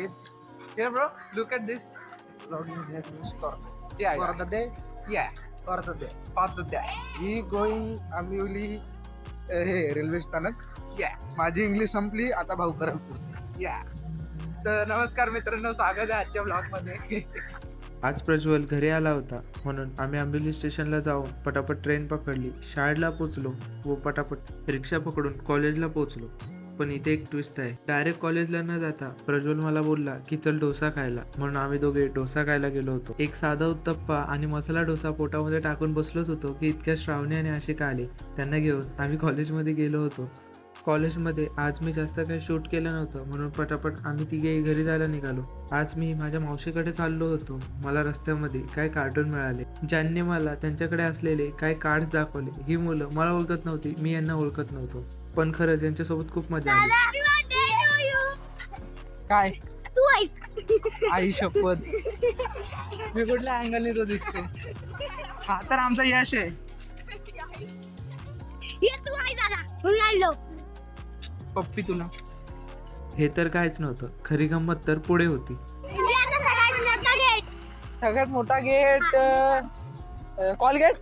it. Here, bro, look at this. Vlogging has been stopped. Yeah, For yeah. the day, Yeah, for the day. part of that. We going Ambivli अ, हे railway स्थानक Yeah, माझी English संपली आता भाऊ करेल पुढचं yeah. तर नमस्कार मित्रांनो स्वागत आहे आजच्या ब्लॉगमध्ये आज प्रज्वल घरी आला होता म्हणून आम्ही आंबिवली स्टेशनला जाऊन पटापट ट्रेन पकडली शाळेला पोचलो व पटापट रिक्षा पकडून कॉलेजला पोचलो पण इथे एक ट्विस्ट आहे. डायरेक्ट कॉलेजला न जाता प्रज्वल मला बोलला की चल डोसा खायला. म्हणून आम्ही दोघे डोसा खायला गेलो होतो. एक साधा उत्तप्पा आणि मसाला डोसा पोटामध्ये टाकून बसलोच होतो की इतक्या श्रावणी आणि आशिका आले? त्यांना घेऊन आम्ही कॉलेजमध्ये गेलो होतो. कॉलेजमध्ये आज मी जास्त काही शूट केलं नव्हतं म्हणून पटापट आम्ही तिघे घरी जायला निघालो. आज मी माझ्या मावशीकडे चाललो होतो. मला रस्त्यामध्ये काय कार्टून मिळाले? ज्यांनी मला त्यांच्याकडे असलेले काय कार्ड्स दाखवले? ही मुलं मला ओळखत नव्हती मी यांना ओळखत नव्हतो. पण खरंच यांच्यासोबत खूप मजा आली. काय? तू आहेस आई शपथ. मी कुठल्या अँगलने तो दिसतो हा तर आमचा यश आहे. ये तू आहे दादा. रोनाल्डो. पप्पी तुला. हे तर काहीच नव्हतं. खरी गंमत तर पुढे होती. सगळ्यात मोठा गेट सगळ्यात मोठा गेट कॉलगेट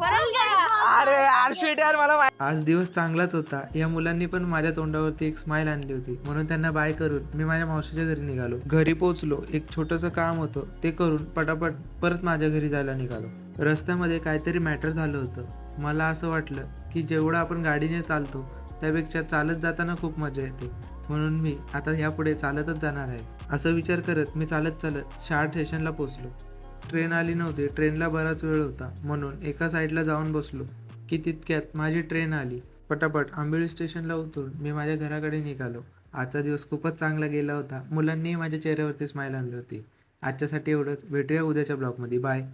अरे आरशेट यार मला माहित- आज दिवस चांगलाच होता. या मुलांनी पण माझ्या तोंडावरती एक स्माइल आणली होती. म्हणून त्यांना बाय करून मी माझ्या मावशीच्या घरी निघालो. घरी पोहोचलो. एक छोटंसं काम होतं. ते करून पटापट परत माझ्या घरी जायला निघालो. रस्त्यामध्ये काहीतरी मॅटर झालं होतं. मला असं वाटलं की जेवढं आपण गाडीने चालतो त्यापेक्षा चालत जाताना खूप मजा येते. म्हणून मी आता यापुढे चालतच जाणार आहे. असं विचार करत मी चालत चालत शाळा स्टेशनला पोचलो ट्रेन आली नव्हती. ट्रेनला बराच वेळ होता. म्हणून एका साईडला जाऊन बसलो. की तितक्यात माझी ट्रेन आली. पटापट आंबेळी स्टेशनला उतरून मी माझ्या घराकडे निघालो. आजचा दिवस खूपच चांगला गेला होता. मुलांनीही माझ्या चेहऱ्यावरती स्माईल आणली होती. आजच्यासाठी एवढंच. भेटूया उद्याच्या ब्लॉगमध्ये बाय